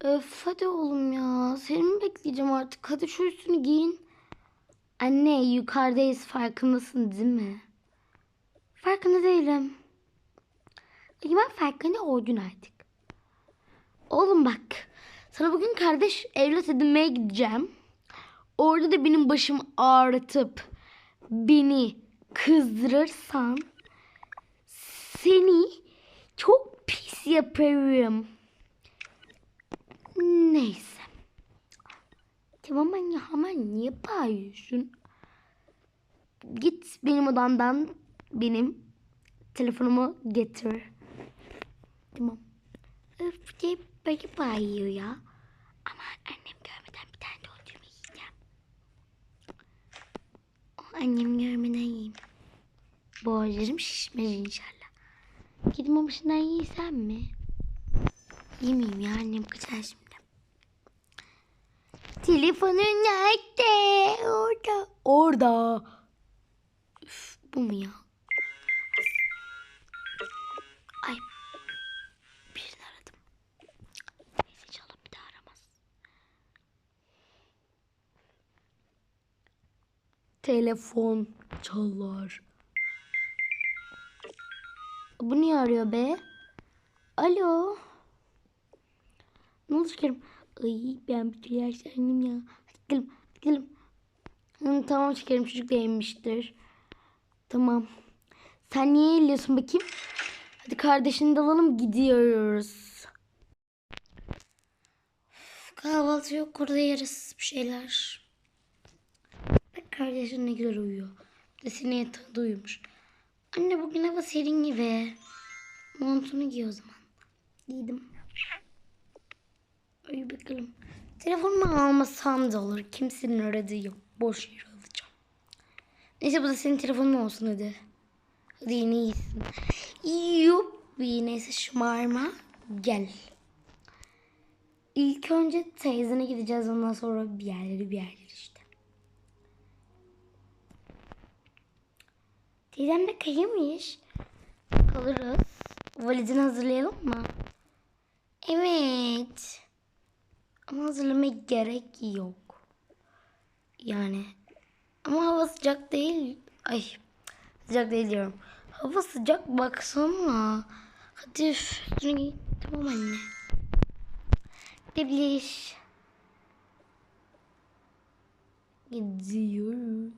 Öf hadi oğlum ya. Seni mi bekleyeceğim artık? Hadi şu üstünü giyin. Anne yukarıdayız farkındasın değil mi? Farkında değilim. Peki ben farkında oldun artık. Oğlum bak. Sana bugün kardeş evlat edinmeye gideceğim. Orada da benim başımı ağrıtıp beni kızdırırsan seni çok pis yaparım. Neyse. Tamam anne hemen niye bağırıyorsun? Git benim odamdan benim telefonumu getir. Tamam. Öf diye böyle bağırıyor ya. Ama annem görmeden bir tane ödümü yiyeceğim. O annem görmeden yiyeyim. Boğazlarım şişmez inşallah. Gidip o başından yiysem mi? Yemeyeyim ya annem kızar şimdi. Telefonun nerede? Orada. Orada. Üf, bu mu ya? Ay. Birini aradım. Neyse çalıp bir daha aramaz. Telefon çalar. Bu niye arıyor be? Alo. Ne oldu şekerim? Ay ben bir türlü yaşlandım ya. Hadi gidelim. Hadi gidelim. Hı, tamam şekerim çocuk da. Tamam. Sen niye eliyorsun bakayım? Hadi kardeşini de alalım gidiyoruz. Kahvaltı yok orada yeriz bir şeyler. Bak kardeşin ne güzel uyuyor. De senin yatağında uyumuş. Anne bugün hava serin gibi. Montunu giy o zaman. Giydim. Ay bakalım. Telefonumu almasam da olur. Kimsenin aradığı yok. Boş yere alacağım. Neyse bu da senin telefonun olsun hadi. Hadi yine iyisin. Yuppi. Neyse şımarma. Gel. İlk önce teyzene gideceğiz. Ondan sonra bir yerleri bir yerleri işte. Teyzem de kayımış. Kalırız. Valizini hazırlayalım mı? Evet. Ama hazırlamaya gerek yok. Yani. Ama hava sıcak değil. Ay. Sıcak değil diyorum. Hava sıcak baksana. Hadi üstüne giy. Tamam anne. Gidebiliriz. Gidiyoruz.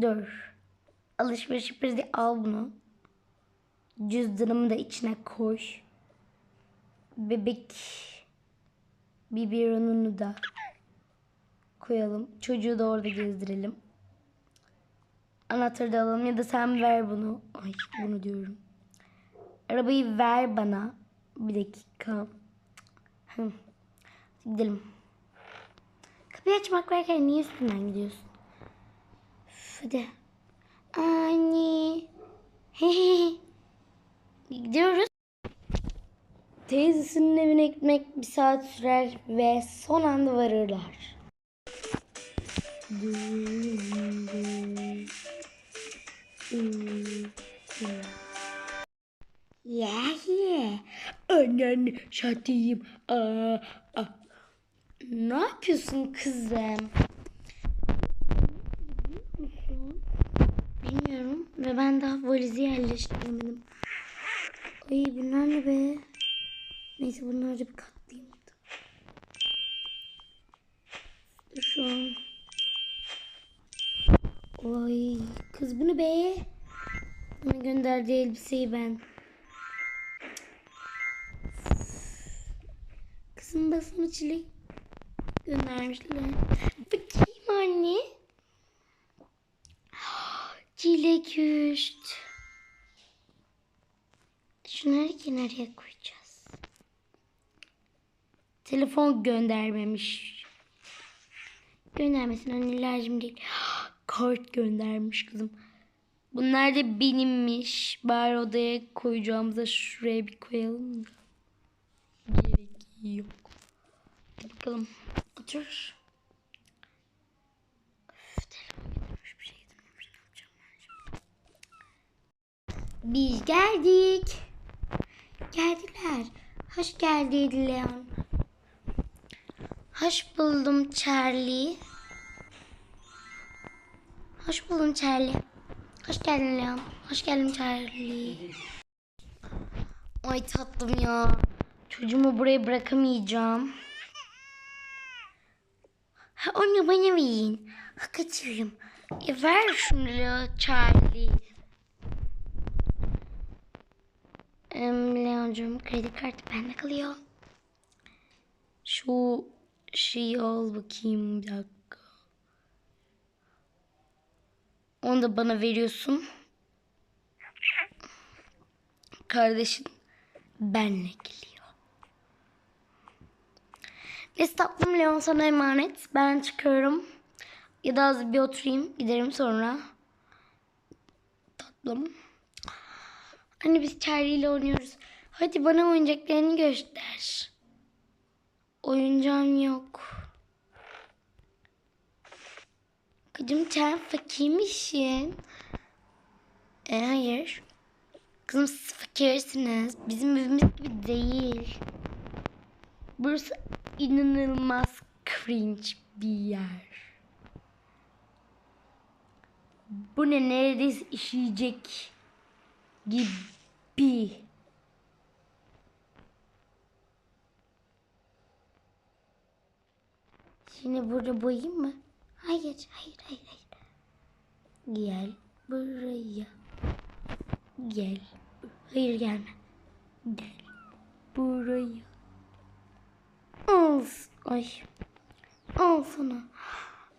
Dur. Alışveriş yaparız al bunu. Cüzdanımı da içine koy. Bebek biberonunu da koyalım. Çocuğu da orada gezdirelim. Anahtarı da alalım ya da sen ver bunu. Ay bunu diyorum. Arabayı ver bana. Bir dakika. Hı. Gidelim. Kapıyı açmak varken niye üstünden gidiyorsun? Üf, hadi. Anne. Gidiyoruz. Teyzesinin evine gitmek bir saat sürer ve son anda varırlar. Yeah. Annen şatiyim. Ne yapıyorsun kızım? Bilmiyorum ve ben daha valizi yerleştiremedim. Ay bunlar ne be? Neyse bunları bir katlayayım. Şu an. Ay kız bu ne be? Bana gönderdiği elbiseyi ben. Kızım basını çilek göndermişler. Bakayım anne. Çilek üst. Şunları kenarıya koyacağız. Telefon göndermemiş. Göndermesin anne lazım değil. Kart göndermiş kızım. Bunlar da benimmiş. Bari odaya koyacağımıza şuraya bir koyalım da. Gerek yok. Hadi bakalım. Otur. Şey? Biz geldik. Geldiler. Hoş geldin Leon. Hoş buldum Charlie. Hoş buldum Charlie. Hoş geldin Leon. Hoş geldin Charlie. Ay tatlım ya. Çocuğumu buraya bırakamayacağım. Ha, onu bana verin. Ha, kaçırırım. E, ver şunu Charlie. Em, Leon'cum kredi kartı bende kalıyor. Şu şeyi al bakayım bir dakika. Onu da bana veriyorsun. Kardeşin benle geliyor. Neyse tatlım Leon sana emanet. Ben çıkıyorum. Ya da az bir oturayım. Giderim sonra. Tatlım. Anne biz Charlie ile oynuyoruz. Hadi bana oyuncaklarını göster. Oyuncağım yok. Kızım sen fakir misin? E, hayır. Kızım siz fakirsiniz. Bizim evimiz gibi değil. Burası inanılmaz cringe bir yer. Bu ne neredeyse işeyecek gibi. Şimdi burada boyayayım mı? Hayır, hayır, hayır, hayır. Gel buraya. Gel. Hayır gelme. Gel buraya. Al. Ay. Al sana.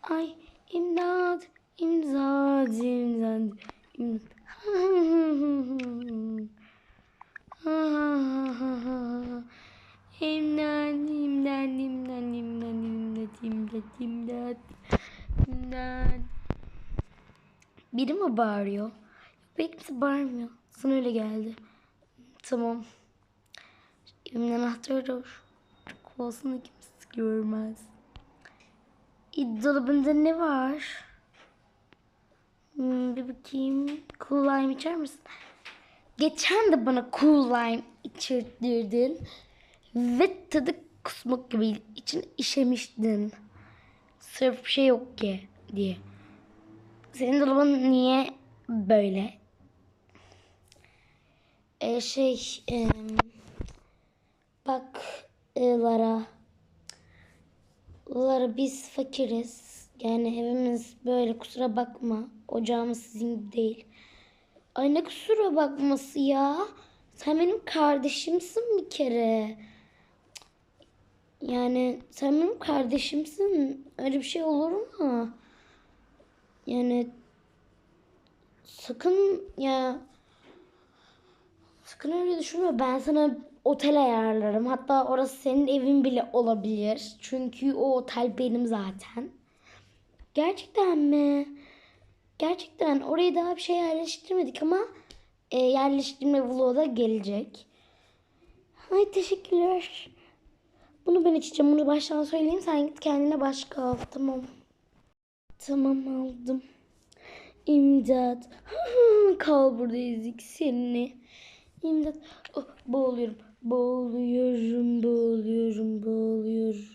Ay. İmdat. İmdat. İmdat. İmdat. İmdat. İmdat. İmdat. İmdat. İmdat. İmdat. Biri mi bağırıyor? Yok kimse bağırmıyor. Sana öyle geldi. Tamam. Evimin anahtarı çok olsun da kimse görmez. E, dolabında ne var? Hmm, bir bakayım. Cool lime içer misin? Geçen de bana cool lime içirttirdin. Ve tadı kusmak gibi için işemiştin. Sırf şey yok ki diye. Senin dolabın niye böyle? Ee, şey e, bak e, Lara Lara biz fakiriz. Yani evimiz böyle kusura bakma. Ocağımız sizin gibi değil. Ay ne kusura bakması ya. Sen benim kardeşimsin bir kere. Yani sen benim kardeşimsin. Öyle bir şey olur mu? Yani sakın ya sakın öyle düşünme. Ben sana otel ayarlarım. Hatta orası senin evin bile olabilir. Çünkü o otel benim zaten. Gerçekten mi? Gerçekten oraya daha bir şey yerleştirmedik ama e, yerleştirme vlogu da gelecek. Ay teşekkürler. Bunu ben içeceğim. Bunu baştan söyleyeyim. Sen git kendine başka al. Tamam. Tamam aldım. İmdat. Kal burada ezik seni. İmdat. Oh, boğuluyorum. Boğuluyorum, boğuluyorum, boğuluyorum.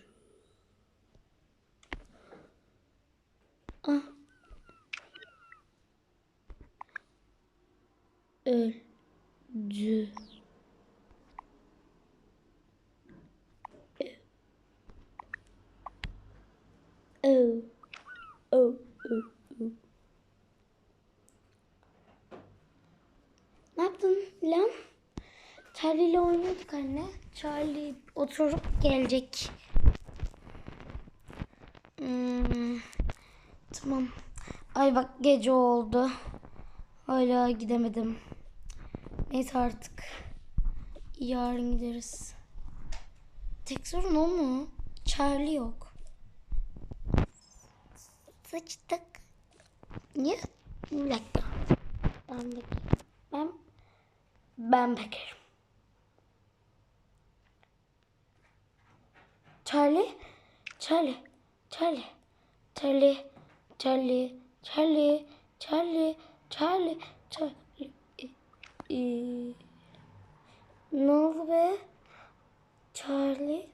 Ah. Öldü. Oh. Oh. Oh. oh. Ne yaptın lan? Charlie ile oynuyorduk anne. Charlie oturup gelecek. Hmm, tamam. Ay bak gece oldu. Hala gidemedim. Neyse artık. Yarın gideriz. Tek sorun o mu? Charlie yok. Sıçtık. Niye? Bir dakika. Ben bakayım. Ben, ben bakarım. Charlie, Charlie, Charlie, Charlie, Charlie, Charlie, Charlie, Charlie, Charlie. Ee, Ne oldu be? Charlie?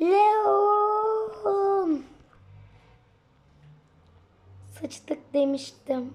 Leon! Sıçtık demiştim.